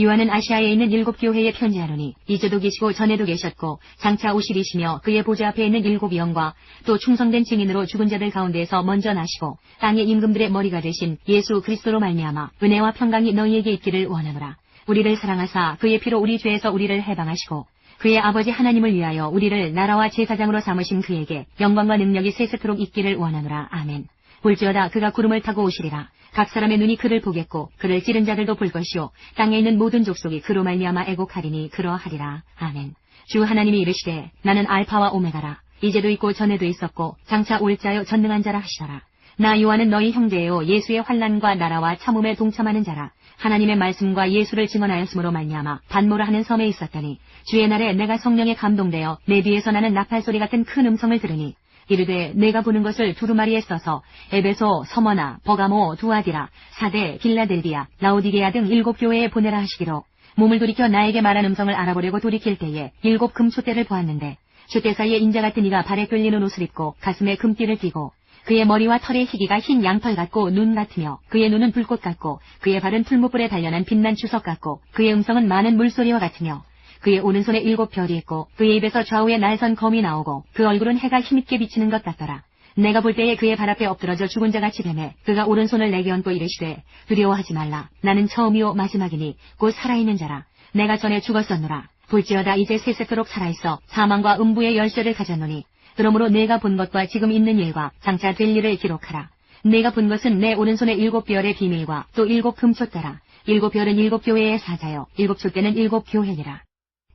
요한은 아시아에 있는 일곱 교회에 편지하노니 이제도 계시고 전에도 계셨고 장차 오실이시며 그의 보좌 앞에 있는 일곱 영과 또 충성된 증인으로 죽은 자들 가운데에서 먼저 나시고 땅의 임금들의 머리가 되신 예수 그리스도로 말미암아 은혜와 평강이 너희에게 있기를 원하노라. 우리를 사랑하사 그의 피로 우리 죄에서 우리를 해방하시고 그의 아버지 하나님을 위하여 우리를 나라와 제사장으로 삼으신 그에게 영광과 능력이 세세토록 있기를 원하노라. 아멘. 볼지어다 그가 구름을 타고 오시리라. 각 사람의 눈이 그를 보겠고 그를 찌른 자들도 볼 것이요 땅에 있는 모든 족속이 그로 말미암아 애곡하리니 그러하리라. 아멘. 주 하나님이 이르시되 나는 알파와 오메가라. 이제도 있고 전에도 있었고 장차 올 자요 전능한 자라 하시더라. 나 요한은 너희 형제요 예수의 환란과 나라와 참음에 동참하는 자라. 하나님의 말씀과 예수를 증언하였으므로 말미암아 반모라 하는 섬에 있었더니 주의 날에 내가 성령에 감동되어 내 뒤에서 나는 나팔 소리 같은 큰 음성을 들으니 이르되 내가 보는 것을 두루마리에 써서 에베소, 서머나, 버가모, 두아디라, 사대, 빌라델비아, 라오디게아 등 일곱 교회에 보내라 하시기로. 몸을 돌이켜 나에게 말한 음성을 알아보려고 돌이킬 때에 일곱 금촛대를 보았는데 촛대 사이에 인자 같은 이가 발에 끌리는 옷을 입고 가슴에 금띠를 띠고 그의 머리와 털의 희기가 흰 양털 같고 눈 같으며 그의 눈은 불꽃 같고 그의 발은 풀무불에 단련한 빛난 주석 같고 그의 음성은 많은 물소리와 같으며 그의 오른손에 일곱 별이 있고 그의 입에서 좌우에 날선 검이 나오고 그 얼굴은 해가 힘있게 비치는 것 같더라. 내가 볼 때에 그의 발 앞에 엎드러져 죽은 자같이 되매 그가 오른손을 내게 얹고 이르시되 두려워하지 말라. 나는 처음이요 마지막이니 곧 살아있는 자라. 내가 전에 죽었었노라. 볼지어다 이제 세세토록 살아있어 사망과 음부의 열쇠를 가졌노니 그러므로 내가 본 것과 지금 있는 일과 장차 될 일을 기록하라. 내가 본 것은 내 오른손의 일곱 별의 비밀과 또 일곱 금촛대라. 일곱 별은 일곱 교회의 사자요. 일곱 촛대는 일곱 교회니라.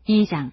2장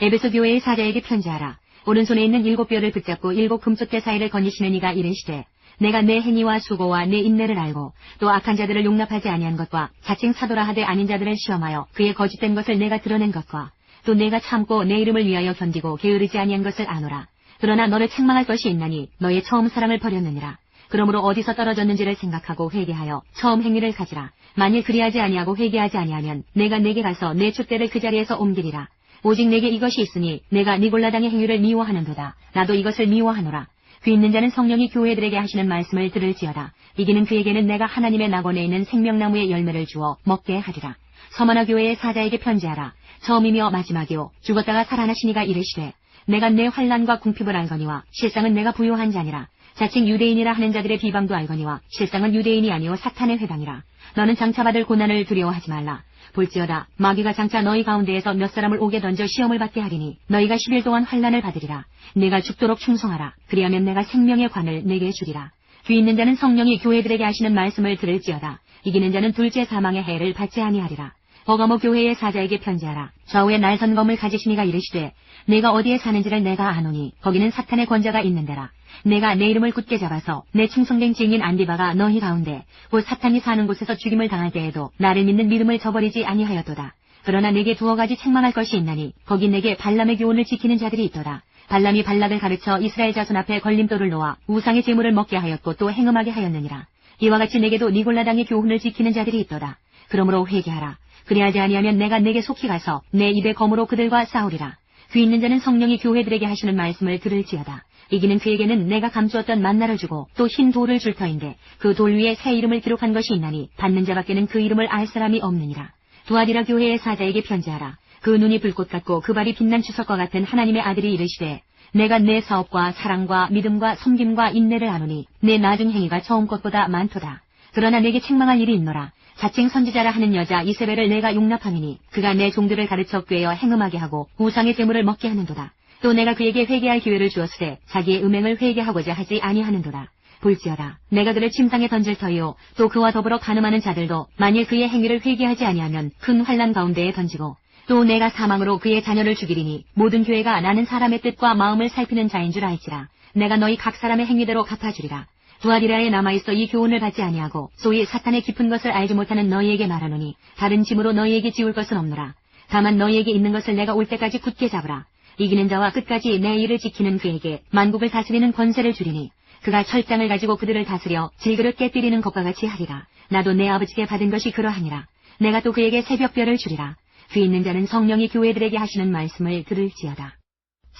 에베소 교회의 사자에게 편지하라. 오른손에 있는 일곱 뼈를 붙잡고 일곱 금속대 사이를 거니시는 이가 이르시되 내가 내 행위와 수고와 내 인내를 알고 또 악한 자들을 용납하지 아니한 것과 자칭 사도라 하되 아닌 자들을 시험하여 그의 거짓된 것을 내가 드러낸 것과 또 내가 참고 내 이름을 위하여 견디고 게으르지 아니한 것을 아노라. 그러나 너를 책망할 것이 있나니 너의 처음 사랑을 버렸느니라. 그러므로 어디서 떨어졌는지를 생각하고 회개하여 처음 행위를 가지라. 만일 그리하지 아니하고 회개하지 아니하면 내가 내게 가서 내 촛대를 그 자리에서 옮기리라. 오직 내게 이것이 있으니 내가 니골라당의 행위를 미워하는도다. 나도 이것을 미워하노라. 귀 있는 자는 성령이 교회들에게 하시는 말씀을 들을지어다. 이기는 그에게는 내가 하나님의 낙원에 있는 생명나무의 열매를 주어 먹게 하리라. 서머나 교회의 사자에게 편지하라. 처음이며 마지막이요 죽었다가 살아나시니가 이르시되 내가 내 환란과 궁핍을 알거니와 실상은 내가 부요한 자니라. 자칭 유대인이라 하는 자들의 비방도 알거니와 실상은 유대인이 아니요 사탄의 회당이라. 너는 장차 받을 고난을 두려워하지 말라. 볼지어다 마귀가 장차 너희 가운데에서 몇 사람을 오게 던져 시험을 받게 하리니 너희가 10일 동안 환란을 받으리라. 내가 죽도록 충성하라. 그리하면 내가 생명의 관을 내게 주리라. 귀 있는 자는 성령이 교회들에게 하시는 말씀을 들을지어다. 이기는 자는 둘째 사망의 해를 받지 아니하리라. 버가모 교회의 사자에게 편지하라. 좌우에 날선검을 가지시니가 이르시되 내가 어디에 사는지를 내가 아노니 거기는 사탄의 권자가 있는 데라. 내가 내 이름을 굳게 잡아서 내 충성된 증인 안디바가 너희 가운데 곧 사탄이 사는 곳에서 죽임을 당할 때에도 나를 믿는 믿음을 저버리지 아니하였도다. 그러나 내게 두어 가지 책망할 것이 있나니 거기 내게 발람의 교훈을 지키는 자들이 있더라. 발람이 발락을 가르쳐 이스라엘 자손 앞에 걸림돌을 놓아 우상의 제물을 먹게 하였고 또 행음하게 하였느니라. 이와 같이 내게도 니골라당의 교훈을 지키는 자들이 있더라. 그러므로 회개하라. 그리하지 아니하면 내가 내게 속히 가서 내 입의 검으로 그들과 싸우리라. 귀 있는 자는 성령이 교회들에게 하시는 말씀을 들을지어다. 이기는 그에게는 내가 감추었던 만나를 주고 또 흰 돌을 줄 터인데 그 돌 위에 새 이름을 기록한 것이 있나니 받는 자밖에는 그 이름을 알 사람이 없느니라. 두아디라 교회의 사자에게 편지하라. 그 눈이 불꽃 같고 그 발이 빛난 추석과 같은 하나님의 아들이 이르시되 내가 내 사업과 사랑과 믿음과 섬김과 인내를 아노니 내 나중 행위가 처음 것보다 많도다. 그러나 내게 책망할 일이 있노라. 자칭 선지자라 하는 여자 이세벨을 내가 용납하니니 그가 내 종들을 가르쳐 꾀어 행음하게 하고 우상의 재물을 먹게 하는도다. 또 내가 그에게 회개할 기회를 주었으되 자기의 음행을 회개하고자 하지 아니하는도다. 볼지어다. 내가 그를 침상에 던질 터이요. 또 그와 더불어 가늠하는 자들도 만일 그의 행위를 회개하지 아니하면 큰 환란 가운데에 던지고 또 내가 사망으로 그의 자녀를 죽이리니 모든 교회가 나는 사람의 뜻과 마음을 살피는 자인 줄 알지라. 내가 너희 각 사람의 행위대로 갚아주리라. 두아디라에 남아있어 이 교훈을 받지 아니하고 소위 사탄의 깊은 것을 알지 못하는 너희에게 말하노니 다른 짐으로 너희에게 지울 것은 없노라. 다만 너희에게 있는 것을 내가 올 때까지 굳게 잡으라. 이기는 자와 끝까지 내 일을 지키는 그에게 만국을 다스리는 권세를 주리니 그가 철장을 가지고 그들을 다스려 질그릇 깨뜨리는 것과 같이 하리라. 나도 내 아버지께 받은 것이 그러하니라. 내가 또 그에게 새벽별을 주리라. 귀 있는 자는 성령이 교회들에게 하시는 말씀을 들을지어다.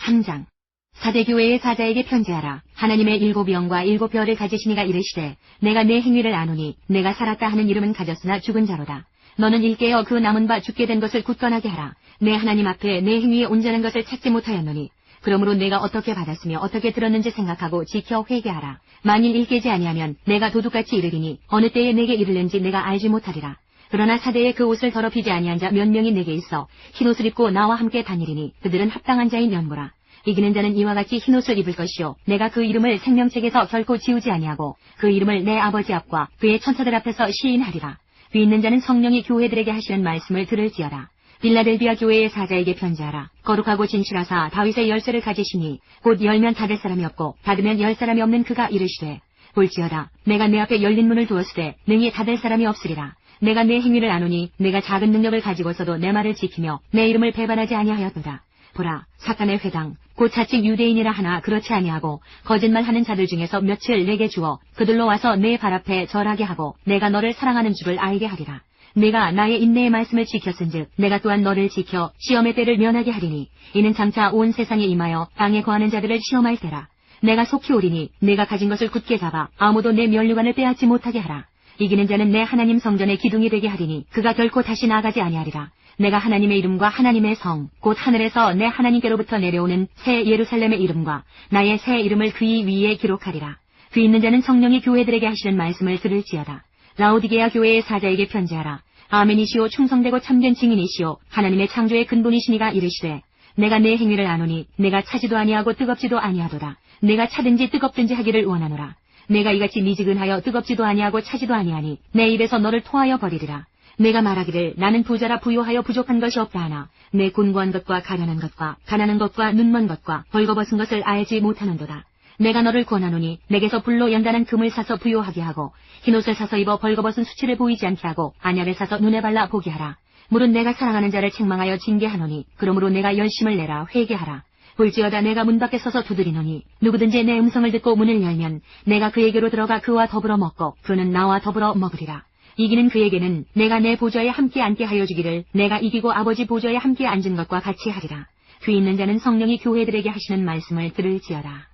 3장 사대교회의 사자에게 편지하라. 하나님의 일곱 영과 일곱 별을 가지시니가 이르시되 내가 내 행위를 아노니 내가 살았다 하는 이름은 가졌으나 죽은 자로다. 너는 일깨어 그 남은 바 죽게 된 것을 굳건하게 하라. 내 하나님 앞에 내 행위에 온전한 것을 찾지 못하였노니 그러므로 내가 어떻게 받았으며 어떻게 들었는지 생각하고 지켜 회개하라. 만일 일깨지 아니하면 내가 도둑같이 이르리니 어느 때에 내게 이르는지 내가 알지 못하리라. 그러나 사대에 그 옷을 더럽히지 아니한 자 몇 명이 내게 있어 흰 옷을 입고 나와 함께 다니리니 그들은 합당한 자인 연고라. 이기는 자는 이와 같이 흰 옷을 입을 것이요 내가 그 이름을 생명책에서 결코 지우지 아니하고 그 이름을 내 아버지 앞과 그의 천사들 앞에서 시인하리라. 귀 있는 자는 성령이 교회들에게 하시는 말씀을 들을지어다. 빌라델비아 교회의 사자에게 편지하라. 거룩하고 진실하사 다윗의 열쇠를 가지시니 곧 열면 닫을 사람이 없고 닫으면 열 사람이 없는 그가 이르시되 볼지어다 내가 내 앞에 열린 문을 두었으되 능히 닫을 사람이 없으리라. 내가 내 행위를 아노니 내가 작은 능력을 가지고서도 내 말을 지키며 내 이름을 배반하지 아니하였도다. 보라 사탄의 회당 곧 자칭 유대인이라 하나 그렇지 아니하고 거짓말하는 자들 중에서 며칠 내게 주어 그들로 와서 내 발 앞에 절하게 하고 내가 너를 사랑하는 줄을 알게 하리라. 내가 나의 인내의 말씀을 지켰은즉 내가 또한 너를 지켜 시험의 때를 면하게 하리니 이는 장차 온 세상에 임하여 땅에 거하는 자들을 시험할 때라. 내가 속히 오리니 내가 가진 것을 굳게 잡아 아무도 내 면류관을 빼앗지 못하게 하라. 이기는 자는 내 하나님 성전의 기둥이 되게 하리니 그가 결코 다시 나가지 아니하리라. 내가 하나님의 이름과 하나님의 성, 곧 하늘에서 내 하나님께로부터 내려오는 새 예루살렘의 이름과 나의 새 이름을 그이 위에 기록하리라. 그 있는 자는 성령이 교회들에게 하시는 말씀을 들을지어다. 라오디게아 교회의 사자에게 편지하라. 아멘이시오 충성되고 참된 증인이시오 하나님의 창조의 근본이시니가 이르시되 내가 내 행위를 아노니 내가 차지도 아니하고 뜨겁지도 아니하도다. 내가 차든지 뜨겁든지 하기를 원하노라. 내가 이같이 미지근하여 뜨겁지도 아니하고 차지도 아니하니 내 입에서 너를 토하여 버리리라. 내가 말하기를 나는 부자라 부요하여 부족한 것이 없다 하나 내 곤고한 것과 가련한 것과 가난한 것과 눈먼 것과 벌거벗은 것을 알지 못하는도다. 내가 너를 권하노니 내게서 불로 연단한 금을 사서 부요하게 하고 흰옷을 사서 입어 벌거벗은 수치를 보이지 않게 하고 안약을 사서 눈에 발라 보게 하라. 물은 내가 사랑하는 자를 책망하여 징계하노니 그러므로 내가 열심을 내라 회개하라. 볼지어다 내가 문 밖에 서서 두드리노니 누구든지 내 음성을 듣고 문을 열면 내가 그에게로 들어가 그와 더불어 먹고 그는 나와 더불어 먹으리라. 이기는 그에게는 내가 내 보좌에 함께 앉게 하여 주기를 내가 이기고 아버지 보좌에 함께 앉은 것과 같이 하리라. 귀 있는 자는 성령이 교회들에게 하시는 말씀을 들을지어다.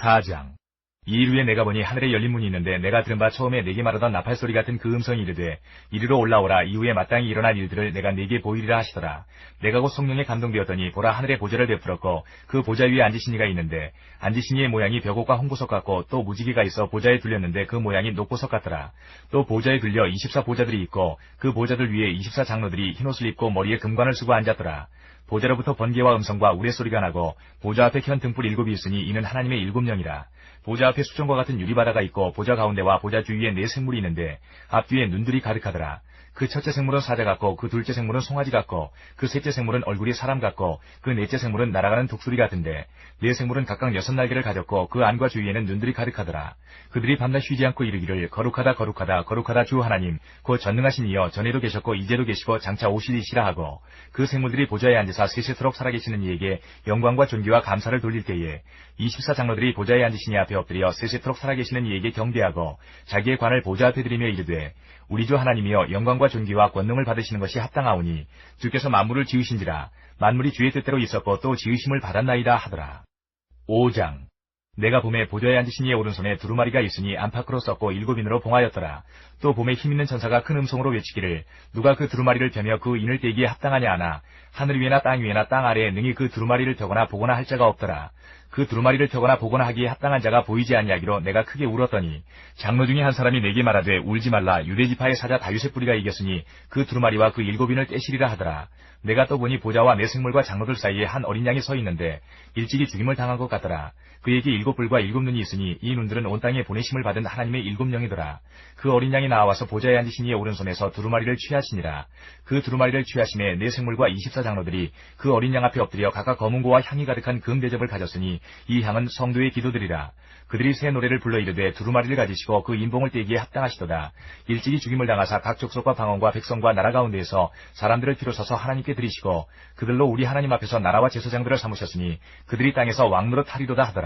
4장. 이일 후에 내가 보니 하늘에 열린 문이 있는데 내가 들은 바 처음에 내게 말하던 나팔 소리 같은 그 음성이 이르되 이리로 올라오라. 이후에 마땅히 일어날 일들을 내가 네게 보이리라 하시더라. 내가 곧 성령에 감동되었더니 보라 하늘에 보좌를 베풀었고 그 보좌 위에 앉으신 이가 있는데 앉으신 이의 모양이 벽옥과 홍보석 같고 또 무지개가 있어 보좌에 둘렸는데 그 모양이 녹보석 같더라. 또 보좌에 들려 24 보좌들이 있고 그 보좌들 위에 24 장로들이 흰 옷을 입고 머리에 금관을 쓰고 앉았더라 보좌로부터 번개와 음성과 우레소리가 나고 보좌 앞에 켠 등불 일곱이 있으니 이는 하나님의 일곱 명이라 보좌 앞에 수정과 같은 유리바다가 있고 보좌 가운데와 보좌 주위에 네 생물이 있는데 앞뒤에 눈들이 가득하더라. 그 첫째 생물은 사자 같고 그 둘째 생물은 송아지 같고 그 셋째 생물은 얼굴이 사람 같고 그 넷째 생물은 날아가는 독수리 같은데 네 생물은 각각 여섯 날개를 가졌고 그 안과 주위에는 눈들이 가득하더라. 그들이 밤낮 쉬지 않고 이르기를 거룩하다 거룩하다 거룩하다 주 하나님 곧 전능하신 이여 전에도 계셨고 이제도 계시고 장차 오시리시라 하고 그 생물들이 보좌에 앉으사 세세토록 살아계시는 이에게 영광과 존귀와 감사를 돌릴 때에 24 장로들이 보좌에 앉으시니 앞에 엎드려 세세토록 살아계시는 이에게 경배하고 자기의 관을 보좌 앞에 드리며 이르되 우리 주 하나님이여 영광과 존귀와 권능을 받으시는 것이 합당하오니 주께서 만물을 지으신지라 만물이 주의 뜻대로 있었고 또 지으심을 받았나이다 하더라. 5장 내가 봄에 보좌에 앉으신 이의 오른손에 두루마리가 있으니 안팎으로 썼고 일곱인으로 봉하였더라. 또 봄에 힘있는 천사가 큰 음성으로 외치기를 누가 그 두루마리를 펴며 그 인을 떼기에 합당하냐 하나 하늘 위에나 땅 위에나 땅 아래에 능히 그 두루마리를 펴거나 보거나 할 자가 없더라. 그 두루마리를 펴거나 보거나 하기에 합당한 자가 보이지 아니하기로 내가 크게 울었더니 장로 중에 한 사람이 내게 말하되 울지 말라 유대지파의 사자 다윗의 뿌리가 이겼으니 그 두루마리와 그 일곱인을 떼시리라 하더라. 내가 또 보니 보좌와 내 생물과 장로들 사이에 한 어린 양이 서 있는데 일찍이 죽임을 당한 것 같더라. 그에게 일곱 뿔과 일곱 눈이 있으니 이 눈들은 온 땅에 보내심을 받은 하나님의 일곱 명이더라. 그 어린 양이 나와서 보좌에 앉으신 이의 오른손에서 두루마리를 취하시니라. 그 두루마리를 취하심에 내 생물과 이십사 장로들이 그 어린 양 앞에 엎드려 각각 검은 고와 향이 가득한 금 대접을 가졌으니 이 향은 성도의 기도들이라. 그들이 새 노래를 불러 이르되 두루마리를 가지시고 그 인봉을 떼기에 합당하시도다. 일찍이 죽임을 당하사 각 족속과 방언과 백성과 나라 가운데에서 사람들을 비로소서 하나님께 드리시고 그들로 우리 하나님 앞에서 나라와 제사장들을 삼으셨으니 그들이 땅에서 왕노릇 하리로다 하더라.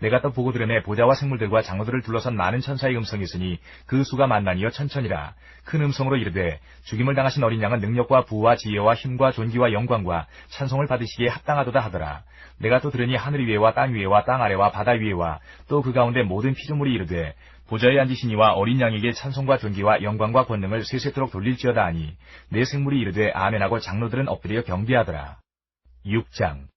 내가 또 보고 들음에 보좌와 생물들과 장로들을 둘러선 많은 천사의 음성이 있으니 그 수가 만만이여 천천이라. 큰 음성으로 이르되 죽임을 당하신 어린 양은 능력과 부와 지혜와 힘과 존귀와 영광과 찬송을 받으시기에 합당하도다 하더라. 내가 또 들으니 하늘 위에와 땅 위에와 땅 아래와 바다 위에와 또 그 가운데 모든 피조물이 이르되 보좌에 앉으신 이와 어린 양에게 찬송과 존귀와 영광과 권능을 세세토록 돌릴지어다 하니 내 생물이 이르되 아멘하고 장로들은 엎드려 경배하더라. 6장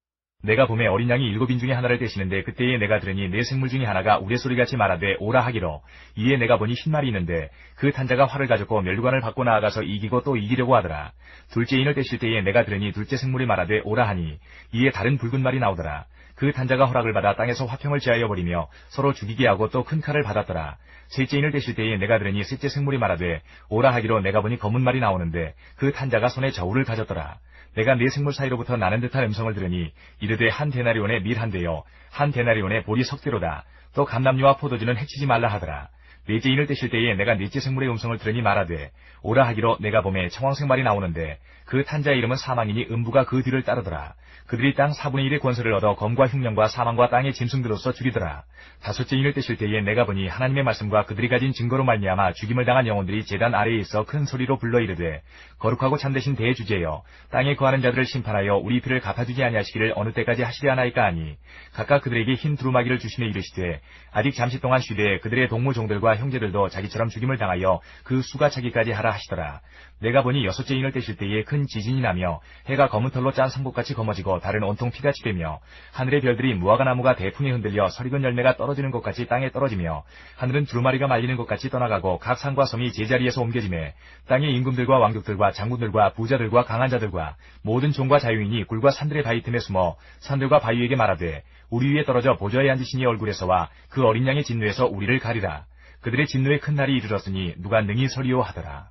내가 봄에 어린 양이 일곱인 중에 하나를 떼시는데 그때에 내가 들으니 내 생물 중에 하나가 우레소리같이 말하되 오라 하기로 이에 내가 보니 흰 말이 있는데 그 탄자가 활을 가졌고 멸관을 받고 나아가서 이기고 또 이기려고 하더라. 둘째 인을 떼실 때에 내가 들으니 둘째 생물이 말하되 오라 하니 이에 다른 붉은 말이 나오더라. 그 탄자가 허락을 받아 땅에서 화평을 제하여 버리며 서로 죽이게 하고 또 큰 칼을 받았더라. 셋째 인을 떼실 때에 내가 들으니 셋째 생물이 말하되 오라 하기로 내가 보니 검은 말이 나오는데 그 탄자가 손에 저울을 가졌더라. 내가 네 생물 사이로부터 나는 듯한 음성을 들으니 이르되 한 데나리온의 밀 한 대요 한 데나리온의 보리 석 대로다. 또 감남류와 포도주는 해치지 말라 하더라 넷째 인을 떼실 때에 내가 넷째 생물의 음성을 들으니 말하되 오라 하기로 내가 봄에 청황색 말이 나오는데 그 탄자의 이름은 사망이니 음부가 그 뒤를 따르더라 그들이 땅 4분의 1의 권세를 얻어 검과 흉령과 사망과 땅의 짐승들로서 죽이더라. 다섯째 인을 떼실 때에 내가 보니 하나님의 말씀과 그들이 가진 증거로 말미암아 죽임을 당한 영혼들이 제단 아래에 있어 큰 소리로 불러 이르되 거룩하고 참되신 대주제여 땅에 거하는 자들을 심판하여 우리 피를 갚아주지 아니하시기를 어느 때까지 하시려 하나이까 하니 각각 그들에게 흰 두루마기를 주시며 이르시되 아직 잠시 동안 쉬되 그들의 동무 종들과 형제들도 자기처럼 죽임을 당하여 그 수가 차기까지 하라 하시더라. 내가 보니 여섯째 인을 떼실 때에 큰 지진이 나며 해가 검은 털로 짠 성복같이 검어지고 달은 온통 피같이 되며 하늘의 별들이 무화과나무가 대풍에 흔들려 설익은 열매가 떨어지는 것 같이 땅에 떨어지며 하늘은 두루마리가 말리는 것 같이 떠나가고 각 산과 섬이 제자리에서 옮겨지매 땅의 임금들과 왕족들과 장군들과 부자들과 강한 자들과 모든 종과 자유인이 굴과 산들의 바위 틈에 숨어 산들과 바위에게 말하되 우리 위에 떨어져 보좌에 앉으신 이 얼굴에서와 그 어린 양의 진노에서 우리를 가리라. 그들의 진노의 큰 날이 이르렀으니 누가 능히 서리오 하더라.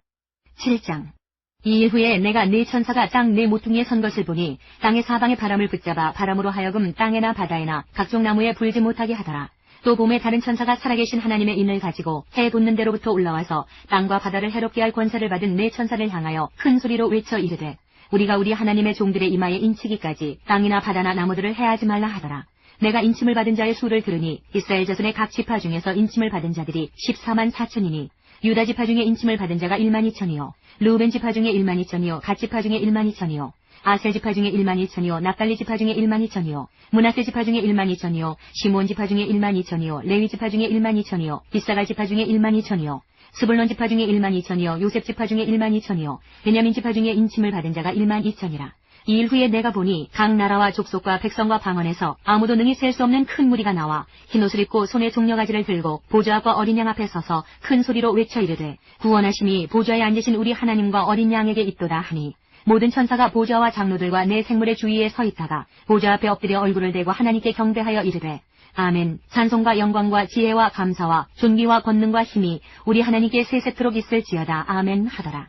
7장 이일 후에 내가 네 천사가 땅 네 모퉁이에 선 것을 보니 땅의 사방의 바람을 붙잡아 바람으로 하여금 땅에나 바다에나 각종 나무에 불지 못하게 하더라. 또 봄에 다른 천사가 살아계신 하나님의 인을 가지고 해 돋는 데로부터 올라와서 땅과 바다를 해롭게 할 권세를 받은 네 천사를 향하여 큰 소리로 외쳐 이르되 우리가 우리 하나님의 종들의 이마에 인치기까지 땅이나 바다나 나무들을 해하지 말라 하더라. 내가 인침을 받은 자의 수를 들으니 이스라엘 자손의 각 지파 중에서 인침을 받은 자들이 14만 4천이니 유다 지파 중에 인침을 받은 자가 1만 2천이요 루벤 지파 중에 1만 2천이요 갓 지파 중에 1만 2천이요 아셀 지파 중에 1만 2천이요 납달리 지파 중에 1만 2천이요 문하세 지파 중에 1만 2천이요 시몬 지파 중에 1만 2천이요 레위 지파 중에 1만 2천이요 이사갈 지파 중에 1만 2천이요 스불론 지파 중에 1만 2천이요 요셉 지파 중에 1만 2천이요 베냐민 지파 중에 인침을 받은 자가 1만 2천이라 이 일 후에 내가 보니 각 나라와 족속과 백성과 방언에서 아무도 능히 셀 수 없는 큰 무리가 나와 흰옷을 입고 손에 종려가지를 들고 보좌 앞과 어린 양 앞에 서서 큰 소리로 외쳐 이르되 구원하심이 보좌에 앉으신 우리 하나님과 어린 양에게 있도다 하니 모든 천사가 보좌와 장로들과 내 생물의 주위에 서 있다가 보좌 앞에 엎드려 얼굴을 대고 하나님께 경배하여 이르되 아멘. 찬송과 영광과 지혜와 감사와 존귀와 권능과 힘이 우리 하나님께 세세토록 있을지어다. 아멘 하더라.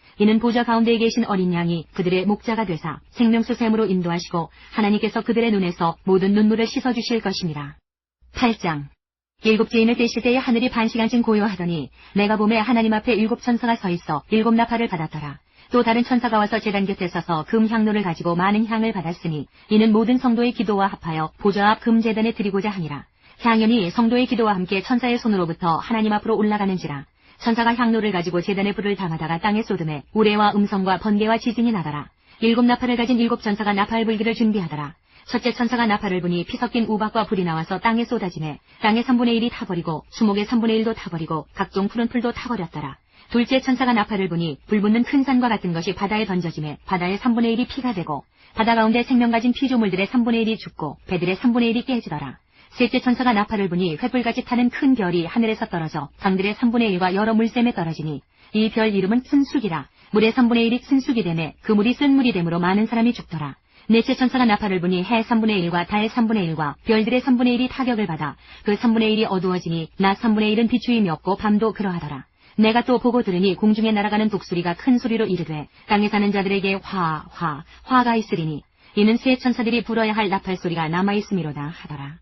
이는 보좌 가운데에 계신 어린 양이 그들의 목자가 되사 생명수 샘으로 인도하시고 하나님께서 그들의 눈에서 모든 눈물을 씻어주실 것이니라. 8장 일곱 제인을 떼실 때에 하늘이 반 시간쯤 고요하더니 내가 봄에 하나님 앞에 일곱 천사가 서 있어 일곱 나팔을 받았더라. 또 다른 천사가 와서 제단 곁에 서서 금 향로를 가지고 많은 향을 받았으니 이는 모든 성도의 기도와 합하여 보좌 앞 금제단에 드리고자 하니라. 향연이 성도의 기도와 함께 천사의 손으로부터 하나님 앞으로 올라가는지라. 천사가 향로를 가지고 제단에 불을 담아다가 땅에 쏟음에 우레와 음성과 번개와 지진이 나더라. 일곱 나팔을 가진 일곱 천사가 나팔 불기를 준비하더라. 첫째 천사가 나팔을 부니 피 섞인 우박과 불이 나와서 땅에 쏟아지매 땅의 3분의 1이 타버리고 수목의 3분의 1도 타버리고 각종 푸른 풀도 타버렸더라. 둘째 천사가 나팔을 부니 불 붙는 큰 산과 같은 것이 바다에 던져지매 바다의 3분의 1이 피가 되고 바다 가운데 생명 가진 피조물들의 3분의 1이 죽고 배들의 3분의 1이 깨지더라. 셋째 천사가 나팔을 부니 횃불같이 타는 큰 별이 하늘에서 떨어져 강들의 3분의 1과 여러 물샘에 떨어지니 이 별 이름은 큰숙이라. 물의 3분의 1이 큰숙이 되매 그 물이 쓴 물이 되므로 많은 사람이 죽더라. 넷째 천사가 나팔을 부니 해 3분의 1과 달 3분의 1과 별들의 3분의 1이 타격을 받아 그 3분의 1이 어두워지니 낮 3분의 1은 비추임이 없고 밤도 그러하더라. 내가 또 보고 들으니 공중에 날아가는 독수리가 큰 소리로 이르되 땅에 사는 자들에게 화, 화, 화가 있으리니 이는 세 천사들이 불어야 할 나팔 소리가 남아 있음이로다 하더라.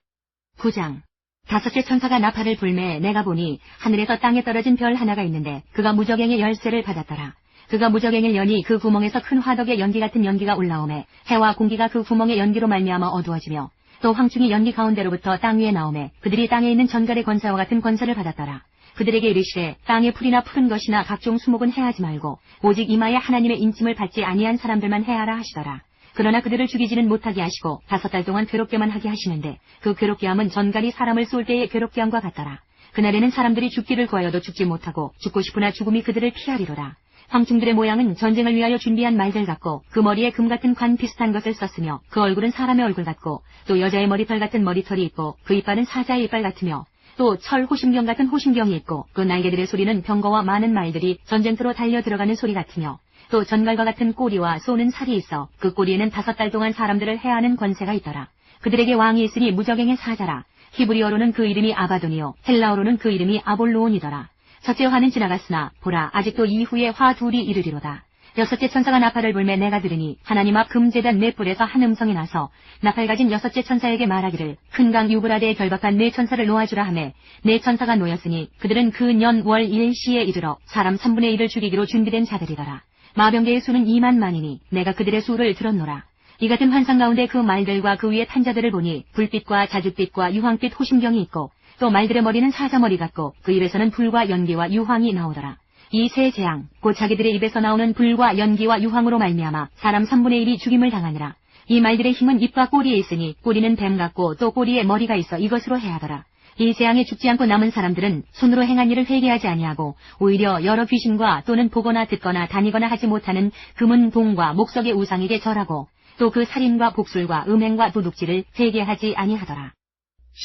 9장 다섯째 천사가 나팔을 불매 내가 보니 하늘에서 땅에 떨어진 별 하나가 있는데 그가 무적행의 열쇠를 받았더라. 그가 무적행을 여니 그 구멍에서 큰 화덕의 연기 같은 연기가 올라오매 해와 공기가 그 구멍의 연기로 말미암아 어두워지며 또 황충이 연기 가운데로부터 땅 위에 나오매 그들이 땅에 있는 전갈의 권세와 같은 권세를 받았더라. 그들에게 이르시되 땅의 풀이나 푸른 것이나 각종 수목은 해하지 말고 오직 이마에 하나님의 인침을 받지 아니한 사람들만 해하라 하시더라. 그러나 그들을 죽이지는 못하게 하시고 다섯 달 동안 괴롭게만 하게 하시는데 그 괴롭게 함은 전갈이 사람을 쏠 때의 괴롭게 함과 같더라. 그날에는 사람들이 죽기를 구하여도 죽지 못하고 죽고 싶으나 죽음이 그들을 피하리로라. 황충들의 모양은 전쟁을 위하여 준비한 말들 같고 그 머리에 금 같은 관 비슷한 것을 썼으며 그 얼굴은 사람의 얼굴 같고 또 여자의 머리털 같은 머리털이 있고 그 이빨은 사자의 이빨 같으며 또 철 호심경 같은 호심경이 있고 그 날개들의 소리는 병거와 많은 말들이 전쟁터로 달려 들어가는 소리 같으며 또 전갈과 같은 꼬리와 쏘는 살이 있어 그 꼬리에는 다섯 달 동안 사람들을 해하는 권세가 있더라. 그들에게 왕이 있으니 무적행의 사자라. 히브리어로는 그 이름이 아바돈이요 헬라어로는 그 이름이 아볼로온이더라. 첫째 화는 지나갔으나 보라 아직도 이후에 화 둘이 이르리로다. 여섯째 천사가 나팔을 불매 내가 들으니 하나님 앞 금재단 네 뿔에서 한 음성이 나서 나팔 가진 여섯째 천사에게 말하기를 큰 강 유브라데에 결박한 네 천사를 놓아주라 하매 네 천사가 놓였으니 그들은 그 년 월 일시에 이르러 사람 3분의 1을 죽이기로 준비된 자들이더라. 마병계의 수는 2만 만이니 내가 그들의 수를 들었노라. 이 같은 환상 가운데 그 말들과 그 위에 탄자들을 보니 불빛과 자줏빛과 유황빛 호심경이 있고 또 말들의 머리는 사자머리 같고 그 입에서는 불과 연기와 유황이 나오더라. 이 세 재앙 곧 자기들의 입에서 나오는 불과 연기와 유황으로 말미암아 사람 3분의 1이 죽임을 당하니라. 이 말들의 힘은 입과 꼬리에 있으니 꼬리는 뱀 같고 또 꼬리에 머리가 있어 이것으로 해하더라. 이 재앙에 죽지 않고 남은 사람들은 손으로 행한 일을 회개하지 아니하고 오히려 여러 귀신과 또는 보거나 듣거나 다니거나 하지 못하는 금은 동과 목석의 우상에게 절하고 또 그 살인과 복술과 음행과 도둑질을 회개하지 아니하더라.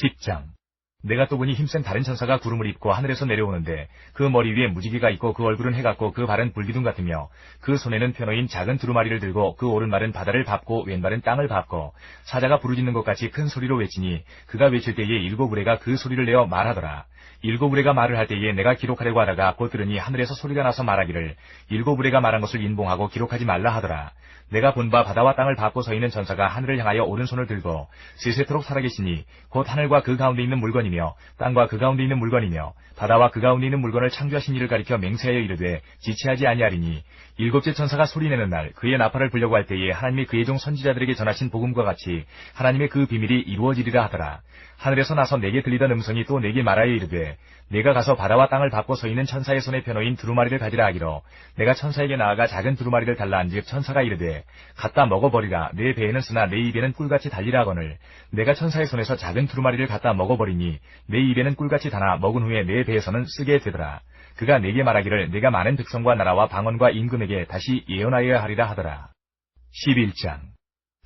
10장 내가 또 보니 힘센 다른 천사가 구름을 입고 하늘에서 내려오는데 그 머리 위에 무지개가 있고 그 얼굴은 해 같고 그 발은 불기둥 같으며 그 손에는 펴놓인 작은 두루마리를 들고 그 오른발은 바다를 밟고 왼발은 땅을 밟고 사자가 부르짖는 것 같이 큰 소리로 외치니 그가 외칠 때에 일곱 우레가 그 소리를 내어 말하더라. 일곱 우레가 말을 할 때에 내가 기록하려고 하다가 곧 들으니 하늘에서 소리가 나서 말하기를 일곱 우레가 말한 것을 인봉하고 기록하지 말라 하더라. 내가 본 바 바다와 땅을 밟고 서 있는 전사가 하늘을 향하여 오른손을 들고 세세토록 살아계시니 곧 하늘과 그 가운데 있는 물건이며 땅과 그 가운데 있는 물건이며 바다와 그 가운데 있는 물건을 창조하신 이를 가리켜 맹세하여 이르되 지체하지 아니하리니 일곱째 천사가 소리내는 날 그의 나팔을 불려고 할 때에 하나님이 그의 종 선지자들에게 전하신 복음과 같이 하나님의 그 비밀이 이루어지리라 하더라. 하늘에서 나서 내게 들리던 음성이 또 내게 말하여 이르되 내가 가서 바다와 땅을 밟고 서 있는 천사의 손에 펴놓인 두루마리를 가지라 하기로 내가 천사에게 나아가 작은 두루마리를 달라 한즉 천사가 이르되 갖다 먹어버리라 내 배에는 쓰나 내 입에는 꿀같이 달리라 하거늘 내가 천사의 손에서 작은 두루마리를 갖다 먹어버리니 내 입에는 꿀같이 다나 먹은 후에 내 배에서는 쓰게 되더라 그가 내게 말하기를 내가 많은 백성과 나라와 방언과 임금에게 다시 예언하여야 하리라 하더라 11장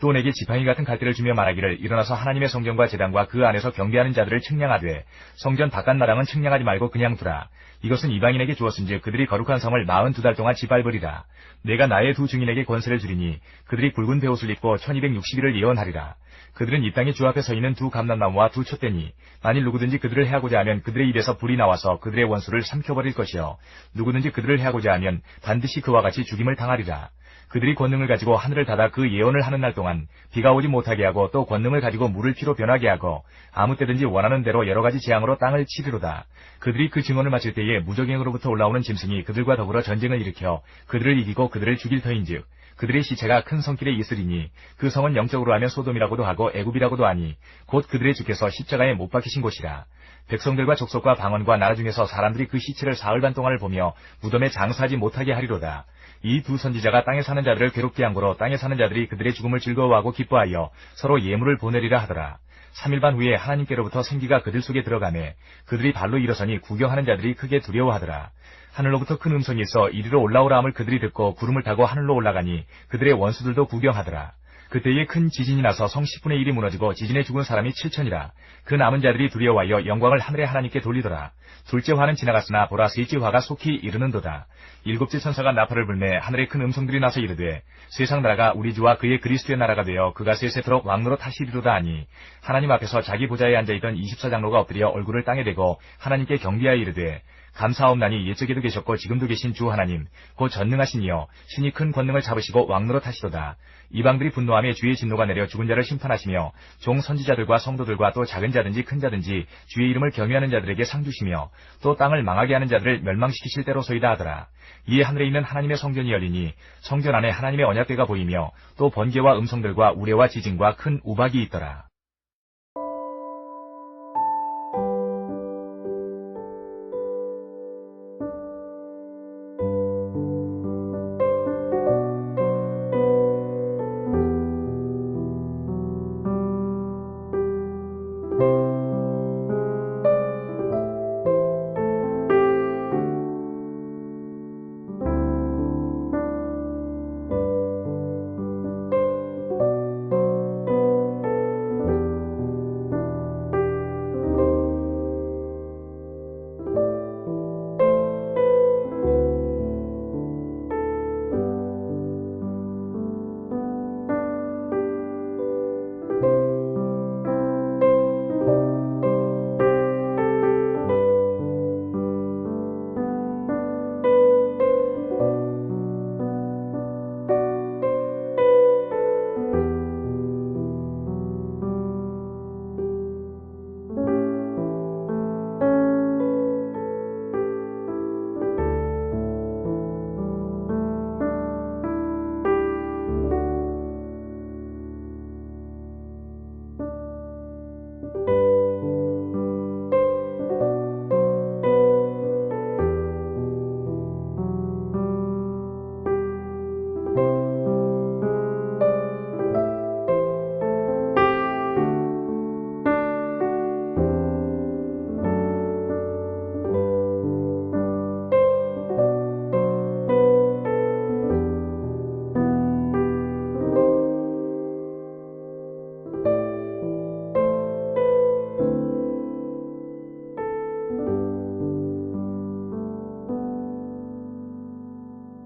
또 내게 지팡이 같은 갈대를 주며 말하기를 일어나서 하나님의 성전과 재단과 그 안에서 경배하는 자들을 측량하되 성전 바깥 나랑은 측량하지 말고 그냥 두라. 이것은 이방인에게 주었은지 그들이 거룩한 성을 마흔 두 달 동안 짓밟으리라. 내가 나의 두 증인에게 권세를 주리니 그들이 굵은 베옷을 입고 1260일을 예언하리라. 그들은 이 땅의 주 앞에 서 있는 두 감람나무와 두 촛대니 만일 누구든지 그들을 해하고자 하면 그들의 입에서 불이 나와서 그들의 원수를 삼켜버릴 것이요 누구든지 그들을 해하고자 하면 반드시 그와 같이 죽임을 당하리라. 그들이 권능을 가지고 하늘을 닫아 그 예언을 하는 날 동안 비가 오지 못하게 하고 또 권능을 가지고 물을 피로 변하게 하고 아무 때든지 원하는 대로 여러 가지 재앙으로 땅을 치리로다. 그들이 그 증언을 마칠 때에 무적행으로부터 올라오는 짐승이 그들과 더불어 전쟁을 일으켜 그들을 이기고 그들을 죽일 터인즉 그들의 시체가 큰 성길에 있으리니 그 성은 영적으로 하면 소돔이라고도 하고 애굽이라고도 하니 곧 그들의 주께서 십자가에 못 박히신 곳이라. 백성들과 족속과 방언과 나라 중에서 사람들이 그 시체를 사흘 반 동안을 보며 무덤에 장사하지 못하게 하리로다. 이 두 선지자가 땅에 사는 자들을 괴롭게 한 거로 땅에 사는 자들이 그들의 죽음을 즐거워하고 기뻐하여 서로 예물을 보내리라 하더라. 3일 반 후에 하나님께로부터 생기가 그들 속에 들어가매 그들이 발로 일어서니 구경하는 자들이 크게 두려워하더라. 하늘로부터 큰 있어 이리로 올라오라 함을 그들이 듣고 구름을 타고 하늘로 올라가니 그들의 원수들도 구경하더라. 그때에 큰 지진이 나서 성 10분의 1이 무너지고 지진에 죽은 사람이 7천이라. 그 남은 자들이 두려워하여 영광을 하늘의 하나님께 돌리더라. 둘째 화는 지나갔으나 보라 셋째 화가 속히 이르는도다. 일곱째 천사가 나팔을 불매 하늘에 큰 음성들이 나서 이르되 세상 나라가 우리 주와 그의 그리스도의 나라가 되어 그가 세세토록 왕노로 타시리로다 하니 하나님 앞에서 자기 보좌에 앉아있던 24장로가 엎드려 얼굴을 땅에 대고 하나님께 경비하여 이르되 감사하옵나니 옛적에도 계셨고 지금도 계신 주 하나님 곧 전능하신 이여 신이 큰 권능을 잡으시고 왕노로 타시도다. 이방들이 분노하며 주의 진노가 내려 죽은 자를 심판하시며 종 선지자들과 성도들과 또 작은 자든지 큰 자든지 주의 이름을 경외하는 자들에게 상 주시며 또 땅을 망하게 하는 자들을 멸망시키실 때로소이다 하더라. 이에 하늘에 있는 하나님의 성전이 열리니 성전 안에 하나님의 언약궤가 보이며 또 번개와 음성들과 우레와 지진과 큰 우박이 있더라.